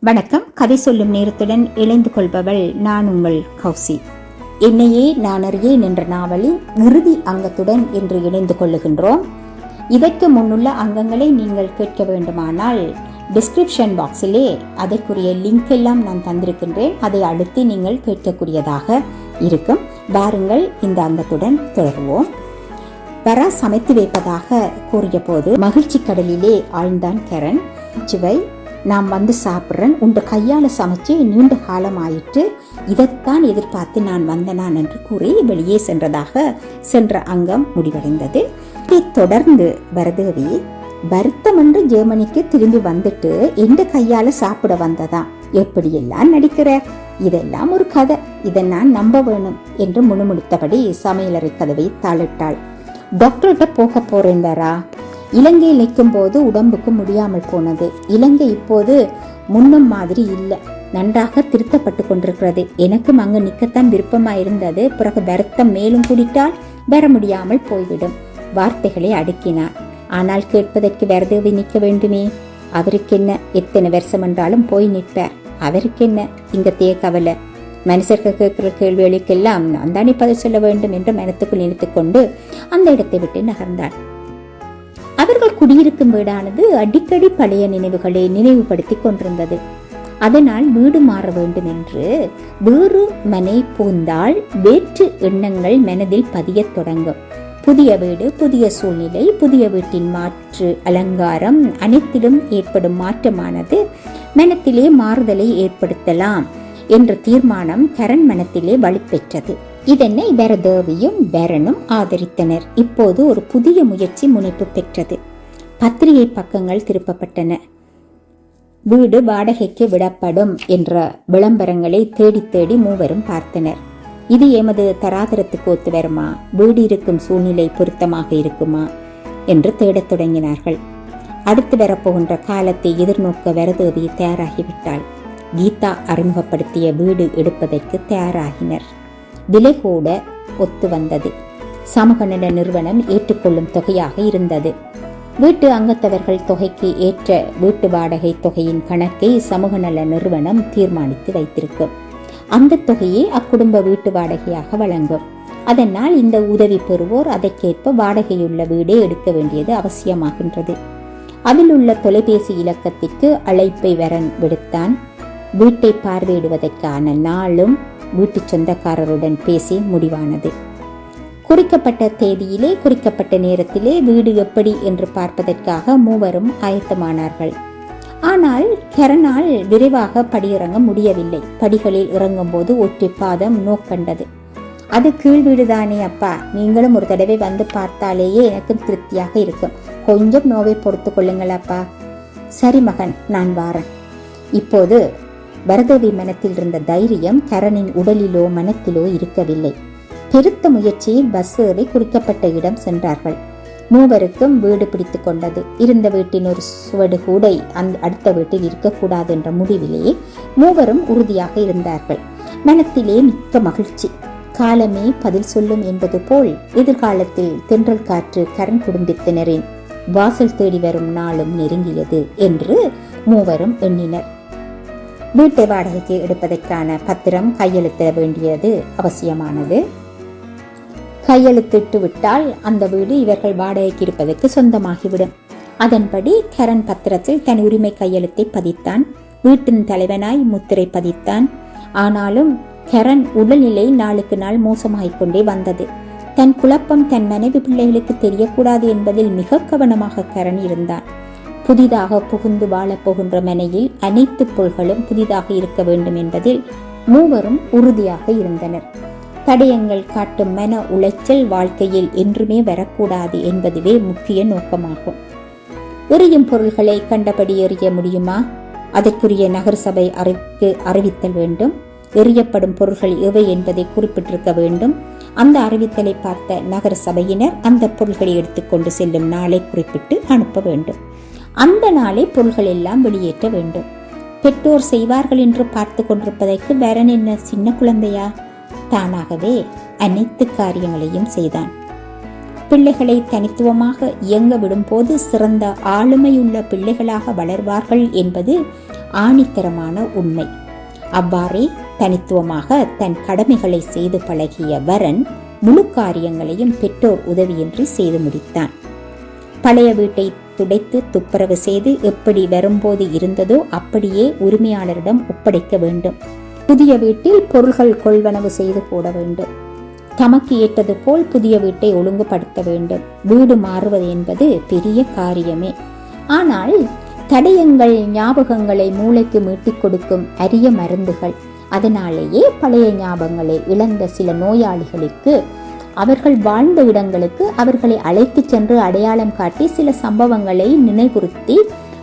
வணக்கம். கதை சொல்லும் நேரத்துடன் இணைந்து கொள்பவள் நான் உங்கள் கௌசி. என்னையே நான் அறியேன் என்ற நாவலின் இறுதி அங்கத்துடன் இன்று இணைந்து கொள்ளுகின்றோம். இதற்கு முன்னுள்ள அங்கங்களை நீங்கள் கேட்க வேண்டுமானால் டிஸ்கிரிப்ஷன் பாக்ஸிலே அதற்குரிய லிங்க் எல்லாம் நான் தந்திருக்கின்றேன். அதை அடுத்து நீங்கள் கேட்கக்கூடியதாக இருக்கும். பாருங்கள் இந்த அங்கத்துடன் தொடர்வோம். வரா சமைத்து வைப்பதாக கூறிய போது மகிழ்ச்சி கடலிலே ஆழ்ந்தான் கரண். சுவை நான் வந்து சாப்பிட்றேன். உண்டு கையால் சமைச்சு நீண்ட காலம் ஆயிற்று இதைத்தான் எதிர்பார்த்து நான் வந்தனான் என்று கூறி வெளியே சென்றதாக சென்ற அங்கம் முடிவடைந்தது. இதைத் தொடர்ந்து வரதேவி வருத்தம் என்று ஜெர்மனிக்கு திரும்பி வந்துட்டு எந்த கையால சாப்பிட வந்ததா? எப்படியெல்லாம் நடிக்கிற? இதெல்லாம் ஒரு கதை. இதை நான் நம்ப வேணும் என்று முணுமுணுத்தபடி சமையலறை கதவை தாளிட்டாள். டாக்டர்கிட்ட போக போறேன் வரா இலங்கையில் நிற்கும் போது உடம்புக்கு முடியாமல் போனது. இலங்கை இப்போது முன்னும் மாதிரி இல்லை. நன்றாக திருத்தப்பட்டு கொண்டிருக்கிறது. எனக்கும் அங்கு நிற்கத்தான் விருப்பமா இருந்தது பிறகு வருத்தம் மேலும் குடித்தால் வர முடியாமல் போய்விடும். வார்த்தைகளை அடுக்கினார். ஆனால் கேட்பதற்கு வரதேவி நிற்க வேண்டுமே? அவருக்கு என்ன எத்தனை வருஷம் என்றாலும் போய் நிற்பார். அவருக்கு என்ன இங்க தே கவலை. மனுஷர்கள் கேட்கிற கேள்விகளுக்கெல்லாம் நான் தானே பதில் சொல்ல வேண்டும் என்று மனத்துக்குள் நினைத்துக்கொண்டு அந்த இடத்தை விட்டு நகர்ந்தாள் அவர்கள் குடியிருக்கும் வீடானது அடிக்கடி பழைய நினைவுகளை நினைவுபடுத்தி கொண்டிருந்தது. அதனால் வீடு மாற வேண்டும் என்று வேறு மனை பூந்தால் வேற்று எண்ணங்கள் மனதில் பதியத் தொடங்கும். புதிய வீடு புதிய சூழ்நிலை புதிய வீட்டின் மாற்று அலங்காரம் அனைத்திலும் ஏற்படும் மாற்றமானது மனத்திலே மாறுதலை ஏற்படுத்தலாம் என்ற தீர்மானம் கரண் மனத்திலே வலுப்பெற்றது. இதனை பரதேவியும் பெரனும் ஆதரித்தனர். இப்போது ஒரு புதிய முயற்சி முனைப்பு பெற்றது. பத்திரிகை பக்கங்கள் திருப்பப்பட்டன. வீடு வாடகைக்கு விடப்படும் என்ற விளம்பரங்களை தேடி தேடி மூவரும் பார்த்தனர். இது எமது தராதரத்துக்கு ஒத்து வருமா? வீடு இருக்கும் சூழ்நிலை பொருத்தமாக இருக்குமா? என்று தேடத் தொடங்கினார்கள். அடுத்து வரப்போகின்ற காலத்தை எதிர்நோக்க வரதேவி தயாராகிவிட்டாள். கீதா அறிமுகப்படுத்திய வீடு எடுப்பதற்கு தயாராகினர். விலை கூட ஒத்து வந்தது. சமூக நல நிறுவனம் ஏற்றுக்கொள்ளும் தொகையாக இருந்தது. வீட்டு அங்கத்தவர்கள் தொகைக்கு ஏற்ற வீட்டு வாடகை தொகையின் கணக்கை சமூக நல நிறுவனம் தீர்மானித்து வைத்திருக்கும். அந்த தொகையை அக்குடும்ப வீட்டு வாடகையாக வழங்கும். அதனால் இந்த உதவி பெறுவோர் அதற்கேற்ப வாடகையுள்ள வீடே எடுக்க வேண்டியது அவசியமாகின்றது. அதில் உள்ள தொலைபேசி இலக்கத்திற்கு அழைப்பை வரன் விடுத்தான். வீட்டை பார்வையிடுவதற்கான நாளும் வீட்டு சொந்தக்காரருடன் பேசி முடிவானது. குறிக்கப்பட்ட தேதியிலே குறிக்கப்பட்ட நேரத்திலே வீடு எப்படி என்று பார்ப்பதற்காக மூவரும் ஆயத்தமானார்கள். ஆனால் கரனால் விரைவாக படியிறங்க முடியவில்லை. படிகளில் இறங்கும்போது ஒற்றை பாதம் நோக்கண்டது அது கீழ் வீடுதானே அப்பா. நீங்களும் ஒரு தடவை வந்து பார்த்தாலேயே எனக்கும் திருப்தியாக இருக்கும். கொஞ்சம் நோவை பொறுத்து கொள்ளுங்கள் அப்பா. சரி மகன் நான் வாரன். இப்போது பரதேவி மனத்தில் இருந்த தைரியம் கரணின் உடலிலோ மனத்திலோ இருக்கவில்லை. பெருத்த முயற்சியில் பஸ் ஏறி குறிக்கப்பட்ட இடம் சென்றார்கள். மூவருக்கும் வீடு பிடித்து கொண்டது. இருந்த வீட்டின் ஒரு சுவடு கூடை அந் அடுத்த வீட்டில் இருக்கக்கூடாது என்ற முடிவிலேயே மூவரும் உறுதியாக இருந்தார்கள். மனத்திலே மிக்க மகிழ்ச்சி. காலமே பதில் சொல்லும் என்பது போல் எதிர்காலத்தில் தென்றல் காற்று கரண் குடும்பத்தினரின் வாசல் தேடி வரும் நாளும் நெருங்கியது என்று மூவரும் எண்ணினர். வீட்டை வாடகைக்கு எடுப்பதற்கான பத்திரம் கையெழுத்திட வேண்டியது அவசியமானது. கையெழுத்திட்டு விட்டால் அந்த வீடு இவர்கள் வாடகைக்கு இருப்பதற்கு சொந்தமாகிவிடும். அதன்படி கரண் பத்திரத்தில் தன் உரிமை கையெழுத்தை பதித்தான். வீட்டின் தலைவனாய் முத்திரை பதித்தான். ஆனாலும் கரண் உடல்நிலை நாளுக்கு நாள் மோசமாகிக் கொண்டே வந்தது. தன் குழப்பம் தன் மனைவி பிள்ளைகளுக்கு தெரியக்கூடாது என்பதில் மிக கவனமாக கரண் இருந்தான். புதிதாக புகுந்து வாழப்போகின்ற மனையில் அனைத்து பொருள்களும் புதிதாக இருக்க வேண்டும் என்பதில் மூவரும் உறுதியாக இருந்தனர். தடயங்கள் காட்டும் மன உளைச்சல் வாழ்க்கையில் என்றுமே வரக்கூடாது என்பதுவே முக்கிய நோக்கமாகும். எரியும் பொருள்களை கண்டபடி எறிய முடியுமா? அதற்குரிய நகரசபை அறிவிக்கு அறிவித்தல் வேண்டும். எறியப்படும் பொருள்கள் எவை என்பதை குறிப்பிட்டிருக்க வேண்டும். அந்த அறிவித்தலை பார்த்த நகர சபையினர் அந்த பொருள்களை எடுத்துக்கொண்டு செல்லும் நாளை குறிப்பிட்டு அனுப்ப வேண்டும். அந்த நாளே பொருள்கள் எல்லாம் வெளியேற்ற வேண்டும். பெற்றோர் செய்வார்கள் என்று பார்த்து கொண்டிருப்பதற்கு வரன் என்ன சின்ன குழந்தையா? தானாகவே அனைத்து காரியங்களையும் செய்தான். பிள்ளைகளை தனித்துவமாக இயங்க விடும்போது சிறந்த ஆளுமையுள்ள பிள்ளைகளாக வளர்வார்கள் என்பது ஆணித்தரமான உண்மை. அவ்வாறே தனித்துவமாக தன் கடமைகளை செய்து பழகிய வரன் முழு காரியங்களையும் பெற்றோர் உதவியின்றி செய்து முடித்தான். பழைய வீட்டை துடைத்து துப்புரவு செய்து எப்படி வரும்போது இருந்ததோ அப்படியே உரிமையாளரிடம் ஒப்படைக்க வேண்டும். புதிய வீட்டில் பொருள்கள் கொள்வனவு செய்து போட வேண்டும். தமக்கு ஏற்றது போல் புதிய வீட்டை ஒழுங்குபடுத்த வேண்டும். வீடு மாறுவது என்பது பெரிய காரியமே. ஆனால் தடயங்கள் ஞாபகங்களை மூளைக்கு மீட்டிக் கொடுக்கும் அரிய மருந்துகள். அதனாலேயே பழைய ஞாபகங்களை இழந்த சில நோயாளிகளுக்கு அவர்கள் வாழ்ந்த இடங்களுக்கு அவர்களை அழைத்துச் சென்று அடையாளம் காட்டி சில சம்பவங்களை நினைவுறுத்தி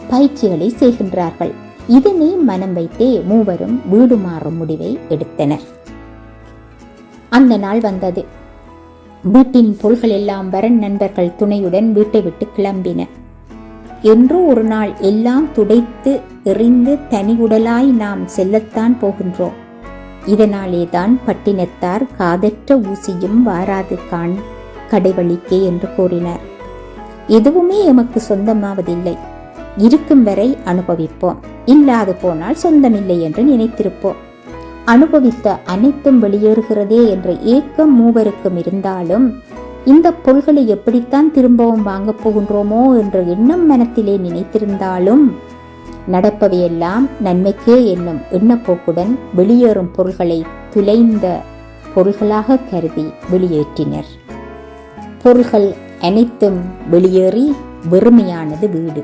பயிற்சிகளை செய்கின்றார்கள். இதனை மனம் வைத்தே மூவரும் வீடு மாறும் முடிவை எடுத்தனர். அந்த நாள் வந்தது. வீட்டின் பொருள்கள் எல்லாம் வரன் நண்பர்கள் துணையுடன் வீட்டை விட்டு கிளம்பின. என்றோ ஒரு நாள் எல்லாம் துடைத்து எறிந்து தனி உடலாய் நாம் செல்லத்தான் போகின்றோம். இதனாலே தான் பட்டினத்தார் காதற்ற ஊசியும் வாராது காண் கடைவழிக்கே என்று கூறினார். எதுவுமே எமக்கு சொந்தமாவதில்லை. இருக்கும் வரை அனுபவிப்போம். இல்லாது போனால் சொந்தமில்லை என்று நினைத்திருப்போம். அனுபவித்த அனைத்தும் வெளியேறுகிறதே என்ற ஏக்கம் மூவருக்கும் இருந்தாலும் இந்த பொருள்களை எப்படித்தான் திரும்பவும் வாங்கப் போகின்றோமோ என்ற எண்ணம் மனத்திலே நினைத்திருந்தாலும் நடப்பவையெல்லாம் நன்மைக்கே என்னும் எண்ணப்போக்குடன் வெளியேறும் பொருள்களை துளைந்த பொருள்களாக கருதி வெளியேற்றினர். பொருள்கள் அனைத்தும் வெளியேறி வெறுமையானது வீடு.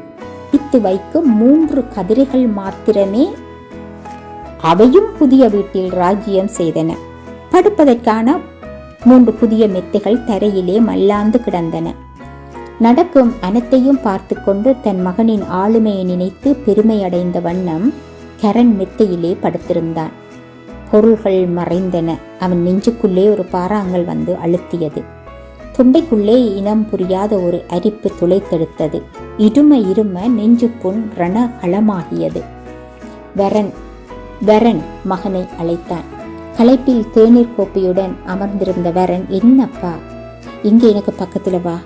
பித்து வைக்கும் மூன்று கதிரைகள் மாத்திரமே அவையும் புதிய வீட்டில் ராஜ்யம் செய்தன. படுப்பதற்கான மூன்று புதிய மெத்தைகள் தரையிலே மல்லாந்து கிடந்தன. நடக்கும் அனைத்தையும் பார்த்து கொண்டு தன் மகனின் ஆளுமையை நினைத்து பெருமையடைந்த வண்ணம் கரண் மெத்தையிலே படுத்திருந்தான். பொருள்கள் மறைந்தன. அவன் நெஞ்சுக்குள்ளே ஒரு பாறாங்கல் வந்து அழுத்தியது. தொண்டைக்குள்ளே இனம் புரியாத ஒரு அரிப்பு துளைத்தெடுத்தது. இரும இரும நெஞ்சு புண் ரண களமாகியது வரன் வரன் மகனை அழைத்தான். களைப்பில் தேநீர் கோப்பையுடன் அமர்ந்திருந்த வரன் என்னப்பா? இங்கே எனக்கு பக்கத்துல வா.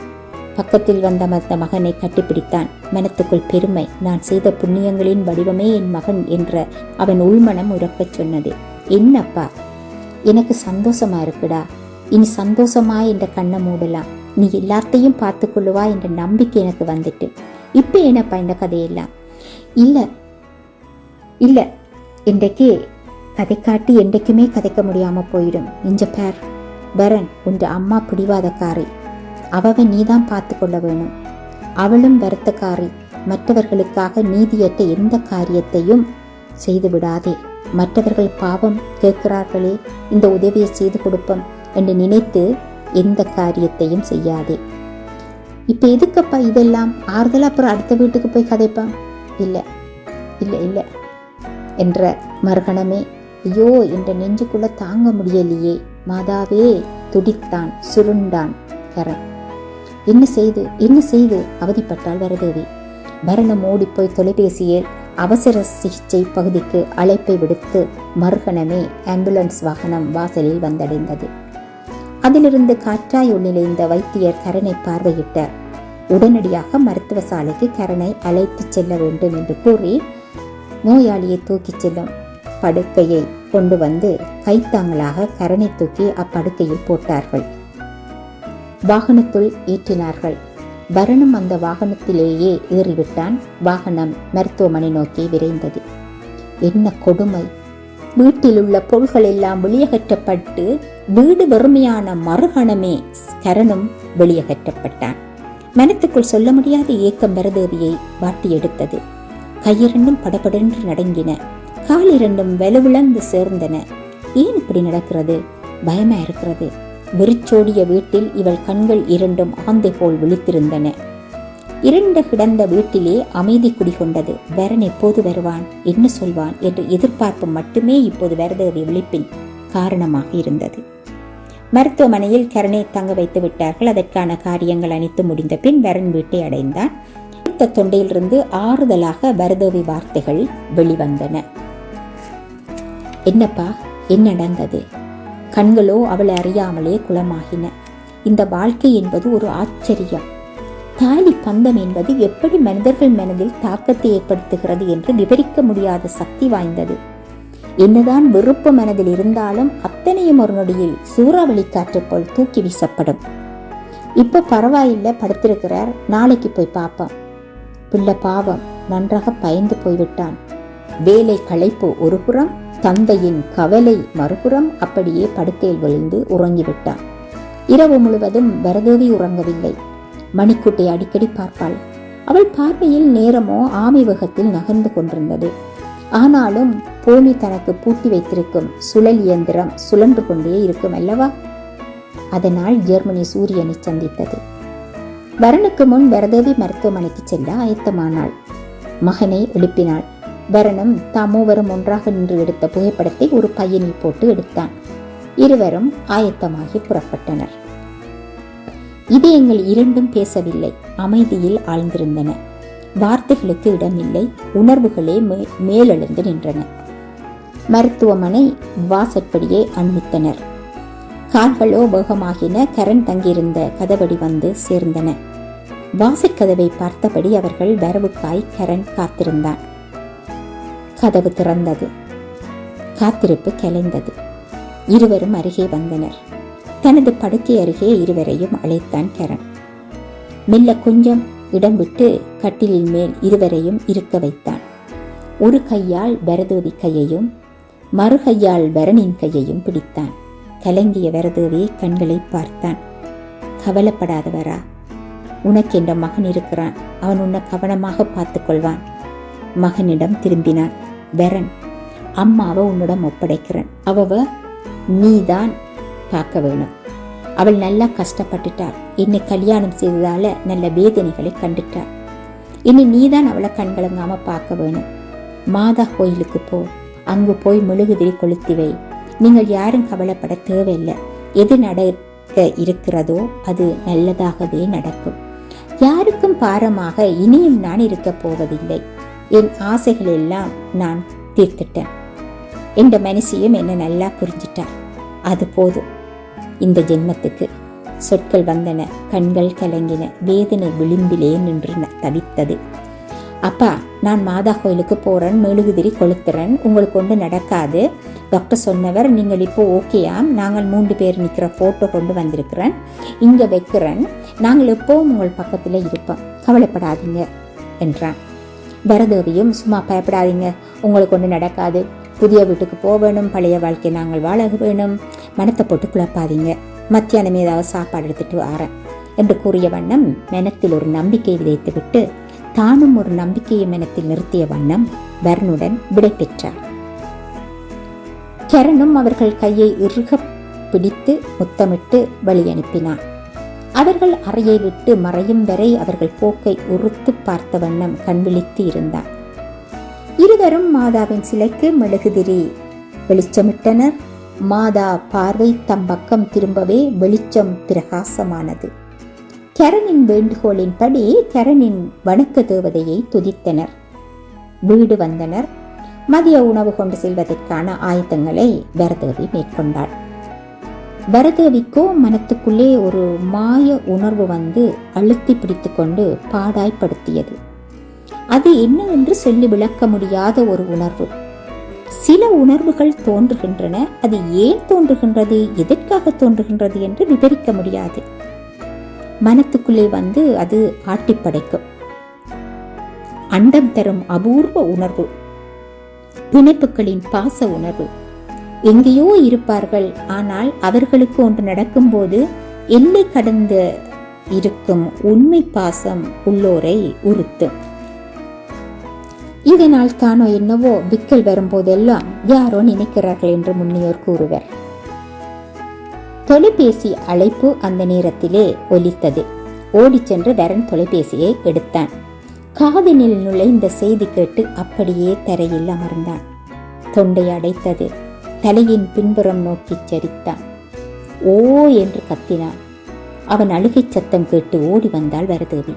பக்கத்தில் வந்த அந்த மகனை கட்டிப்பிடித்தான். மனத்துக்குள் பெருமை நான் செய்த புண்ணியங்களின் வடிவமே என் மகன் என்ற அவன் உள்மனம் உறக்கச் சொன்னது. என்னப்பா? எனக்கு சந்தோஷமா இருக்குடா. இனி சந்தோஷமா என்ற கண்ணை மூடலாம். நீ எல்லாத்தையும் பார்த்து கொள்ளுவா என்ற நம்பிக்கை எனக்கு வந்துட்டு. இப்போ என்னப்பா இந்த கதையெல்லாம்? இல்லை இல்லை. இன்றைக்கு கதை காட்டி என்றைக்குமே கதைக்க முடியாமல் போயிடும். இஞ்ச பேர் பரன் உன் அம்மா பிடிவாதக்காரி. அவவை நீதான் பார்த்து கொள்ள வேணும். அவளும் வருத்தக்காரி. மற்றவர்களுக்காக நீதியற்ற எந்த காரியத்தையும் செய்து விடாதே. மற்றவர்கள் பாவம் கேட்கிறார்களே இந்த உதவியை செய்து கொடுப்போம் என்று நினைத்து எந்த காரியத்தையும் செய்யாதே. இப்போ எதுக்கப்பா இதெல்லாம்? ஆறுதல் அப்புறம் அடுத்த வீட்டுக்கு போய் கதைப்பான் இல்லை இல்லை இல்லை என்ற மறுகணமே ஐயோ என்ற நெஞ்சுக்குள்ள தாங்க முடியலையே. மாதாவே துடித்தான் சுருண்டான் கரண். என்ன செய்து என்ன செய்து? அவதிப்பட்டாள் வரதேவி. பரணம் ஓடிப்போய் தொலைபேசியில் அவசர சிகிச்சை பகுதிக்கு அழைப்பை விடுத்து மறுகணமே ஆம்புலன்ஸ் வாகனம் வாசலில் வந்தடைந்தது. அதிலிருந்து காற்றாய் உள்ளிழைந்த வைத்தியர் கரனை பார்வையிட்டார் உடனடியாக மருத்துவ சாலைக்கு கரனை அழைத்துச் செல்ல வேண்டும் என்று கூறி நோயாளியை தூக்கிச் செல்லும் படுக்கையை கொண்டு வந்து கைத்தாங்களாக கரணை தூக்கி அப்படுக்கையில் போட்டார்கள். வாகனத்துள் ஈட்டினார்கள் வரணும் அந்த வாகனத்திலேயே ஏறிவிட்டான். வாகனம் மருத்துவமனை நோக்கி விரைந்தது. என்ன கொடுமை? வீட்டில் உள்ள பொருள்கள் எல்லாம் வெளியகற்றப்பட்டு வீடு வறுமையான மறுகணமே கரணும் வெளியகற்றப்பட்டான். மனத்துக்குள் சொல்ல முடியாத ஏக்கம் பரதேவியை வாட்டி எடுத்தது. கையிரண்டும் படபடென்று நடங்கின. கால் இரண்டும் வெலுவிழந்து சேர்ந்தன. ஏன் இப்படி நடக்கிறது? பயமா இருக்கிறது? வெறிச்சோடிய வீட்டில் இவள் கண்கள் இரண்டும் ஆந்தை போல் விழித்திருந்தன. இரண்டு கிடந்த வீட்டிலே அமைதி குடிகொண்டது. வரன் எப்போது வருவான். என்ன சொல்வான்? என்று எதிர்பார்ப்பு மட்டுமே இப்போது வரதேவி விழிப்பின் காரணமாக இருந்தது. மருத்துவமனையில் கரணை தங்க வைத்து விட்டார்கள். அதற்கான காரியங்கள் அனைத்து முடிந்த பின் வரன் வீட்டை அடைந்தான். அடுத்த தொண்டையிலிருந்து ஆறுதலாக வரதேவி வார்த்தைகள் வெளிவந்தன. என்னப்பா என்ன நடந்தது? கண்களோ அவளை அறியாமலே குளமாகின. இந்த வாழ்க்கை என்பது ஒரு ஆச்சரியம். தாலி பந்தம் என்பது எப்படி மனிதர்கள் மனதில் தாக்கத்தை ஏற்படுத்துகிறது என்று விவரிக்க முடியாத சக்தி வாய்ந்தது. என்னதான் வெறுப்பு மனதில் இருந்தாலும் அத்தனையும் ஒரு நொடியில் சூறாவளி காற்று போல் தூக்கி வீசப்படும். இப்ப பரவாயில்ல படுத்திருக்கிறார். நாளைக்கு போய் பார்ப்போம். பிள்ளை பாவம் நன்றாக பயந்து போய்விட்டான். வேலை களைப்பு ஒரு புறம் தந்தையின் கவலை மறுபுறம் அப்படியே படுக்கையில் விழுந்து உறங்கிவிட்டான். இரவு முழுவதும் வரதேவி உறங்கவில்லை. மணிக்குட்டை அடிக்கடி பார்ப்பாள். அவள் பார்வையில் நேரமோ ஆமை வேகத்தில் நகர்ந்து கொண்டிருந்தது. ஆனாலும் பூமி தனக்கு பூட்டி வைத்திருக்கும் சுழல் இயந்திரம் சுழன்று கொண்டே இருக்கும் அல்லவா? அதனால் ஜெர்மனி சூரியனை சந்தித்தது. வரனுக்கு முன் வரதேவி மருத்துவமனைக்கு செல்ல ஆயத்தமானாள். மகனை எழுப்பினாள். வரணம் தாமோவரும் ஒன்றாக நின்று எடுத்த புகைப்படத்தை ஒரு பையனில் போட்டு எடுத்தான். இருவரும் ஆயத்தமாகி புறப்பட்டனர். இதயங்கள் இரண்டும் பேசவில்லை அமைதியில் ஆழ்ந்திருந்தன. வார்த்தைகளுக்கு இடமில்லை உணர்வுகளே மே- மேலெழுந்து நின்றன. மருத்துவமனை வாசற்படியே அண்மித்தனர் கால்களோ வேகமாகின கரண் தங்கியிருந்த கதவடி வந்து சேர்ந்தன. வாசற்கதவை பார்த்தபடி அவர்கள் வரவுக்காய் கரண் காத்திருந்தான். கதவு திறந்தது. காத்திருப்பு கலைந்தது இருவரும் அருகே வந்தனர். தனது படுக்கை அருகே இருவரையும் அழைத்தான் கரண். மெல்ல கொஞ்சம் இடம் விட்டு கட்டிலின் மேல் இருவரையும் இருக்க வைத்தான். ஒரு கையால் பரதேவி கையையும் மறு கையால் பரணின் கையையும் பிடித்தான். கலங்கிய வரதேவி கண்களை பார்த்தான். கவலைப்படாதவரா? உனக்கு என்ற மகன் இருக்கிறான். அவன் உன்னை கவனமாக பார்த்துக்கொள்வான் மகனிடம் திரும்பினான். வரன் அம்மாவை உன்னிடம் ஒப்படைக்கிறேன். அவவ நீதான் பார்க்க வேணும். அவள் நல்லா கஷ்டப்பட்டுட்டாள். என்னை கல்யாணம் செய்ததால நல்ல வேதனைகளை கண்டுட்டாள். இனி நீதான் அவளை கண்கலங்காம பார்க்க வேணும். மாதா கோயிலுக்கு போ. அங்கு போய் மெழுகுதிரி கொளுத்தி வை. நீங்கள் யாரும் கவலைப்பட தேவையில்லை. எது நடக்க இருக்கிறதோ அது நல்லதாகவே நடக்கும். யாருக்கும் பாரமாக இனியும் நான் இருக்கப் போவதில்லை. என் ஆசைகள் எல்லாம் நான் தீர்த்துட்டேன். இந்த மனசியும் என்னை நல்லா புரிஞ்சிட்டார் அது போதும். இந்த ஜென்மத்துக்கு சொற்கள் வந்தன கண்கள் கலங்கின வேதனை விளிம்பிலே நின்று தவித்தது. அப்பா நான் மாதா கோயிலுக்கு போகிறேன் மெழுகுதிரி கொளுத்துறேன் உங்களுக்கு ஒன்று நடக்காது. டாக்டர் சொன்னவர் நீங்கள் இப்போ ஓகேயாம் நாங்கள் மூன்று பேர் நிற்கிற ஃபோட்டோ கொண்டு வந்திருக்கிறேன். இங்கே வைக்கிறேன். நாங்கள் எப்போவும் உங்கள் பக்கத்தில் இருப்போம். கவலைப்படாதீங்க என்றான். பரதேவியும் சும்மா பயப்படாதீங்க. உங்களுக்கு ஒன்று நடக்காது. புதிய வீட்டுக்கு போக வேணும். பழைய வாழ்க்கை நாங்கள் வாழ வேணும். மனத்தை போட்டு குழப்பாதீங்க. மத்தியானம் ஏதாவது சாப்பாடு எடுத்துட்டு வரேன் என்று கூறிய வண்ணம் மனத்தில் ஒரு நம்பிக்கை விதைத்துவிட்டு தானும் ஒரு நம்பிக்கையை மனத்தில் நிறுத்திய வண்ணம் வருணுடன் விடை பெற்றார். கரணும் அவர்கள் கையை இறுக பிடித்து முத்தமிட்டு வழி அனுப்பினான். அவர்கள் அறையை விட்டு மறையும் வரை அவர்கள் போக்கை உறுத்து பார்த்த வண்ணம் கண்விழித்து இருந்தான் இருவரும் மாதாவின் சிலைக்கு மெழுகுதிரி வெளிச்சமிட்டனர். மாதா பார்வை தம் பக்கம் திரும்பவே வெளிச்சம் பிரகாசமானது. கரனின் வேண்டுகோளின்படி கரனின் வணக்க தேவதையை துதித்தனர். வீடு வந்தனர். மதிய உணவு கொண்டு செல்வதற்கான ஆயத்தங்களை வரதேவி மேற்கொண்டாள். பரதேவிக்கோ மனத்துக்குள்ளே ஒரு மாய உணர்வு வந்து அழுத்தி பிடித்துக்கொண்டு பாடாய்ப்படுத்தியது. அது என்னவென்று சொல்லி விளக்க முடியாத ஒரு உணர்வு. சில உணர்வுகள் தோன்றுகின்றன. அது ஏன் தோன்றுகின்றது? எதற்காக தோன்றுகின்றது என்று விவரிக்க முடியாது. மனத்துக்குள்ளே வந்து அது ஆட்டிப்படைக்கும். அண்டம் தரும் அபூர்வ உணர்வு. பிணைப்புகளின் பாச உணர்வு. எங்கேயோ இருப்பார்கள். ஆனால் அவர்களுக்கு ஒன்று நடக்கும்போது எல்லை கடந்த இருக்கும் உண்மை பாசம் உள்ளோரை உறுத்தும். இதனால் தானோ என்னவோ விக்கல் வரும்போதெல்லாம் யாரோ நினைக்கிறார்கள் என்று முன்னியோர் கூறுவர். தொலைபேசி அழைப்பு அந்த நேரத்திலே ஒலித்தது. ஓடிச் சென்று வரன் தொலைபேசியை எடுத்தான். காதினில் நுழைந்த செய்தி கேட்டு அப்படியே தரையில் அமர்ந்தான். தொண்டை அடைத்தது. தலையின் பின்புறம் நோக்கிச் சரித்தான். ஓ என்று கத்தினான். அவன் அழுகைச் சத்தம் கேட்டு ஓடி வந்தாள் வரதேவி.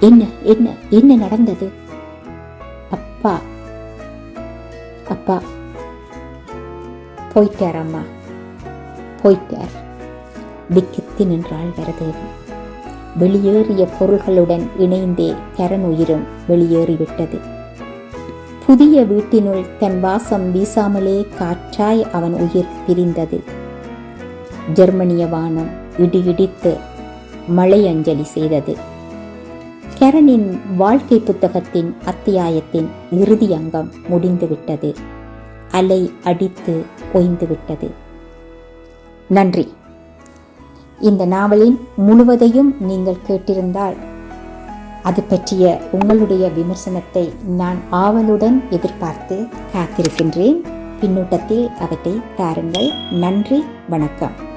என்ன என்ன என்ன நடந்தது? அப்பா அப்பா. போயிட்டார் அம்மா. போயிட்டார். திக்கித்து நின்றாள் வரதேவி. வெளியேறிய பொருள்களுடன் இணைந்தே கரனுயிரும் வெளியேறிவிட்டது. புதிய வீட்டினுள் தன் வாசம் வீசாமலே காற்றாய் அவன் உயிர் பிரிந்தது. ஜெர்மனிய வானம் இடி இடித்து மழை அஞ்சலி செய்தது. கரனின் வாழ்க்கை புத்தகத்தின் அத்தியாயத்தின் இறுதி அங்கம் முடிந்துவிட்டது. அலை அடித்து ஓய்ந்துவிட்டது நன்றி. இந்த நாவலின் முழுவதையும் நீங்கள் கேட்டிருந்தால் அது பற்றிய உங்களுடைய விமர்சனத்தை நான் ஆவலுடன் எதிர்பார்த்து காத்திருக்கின்றேன். பின்னூட்டத்தில் அவற்றை தாருங்கள். நன்றி. வணக்கம்.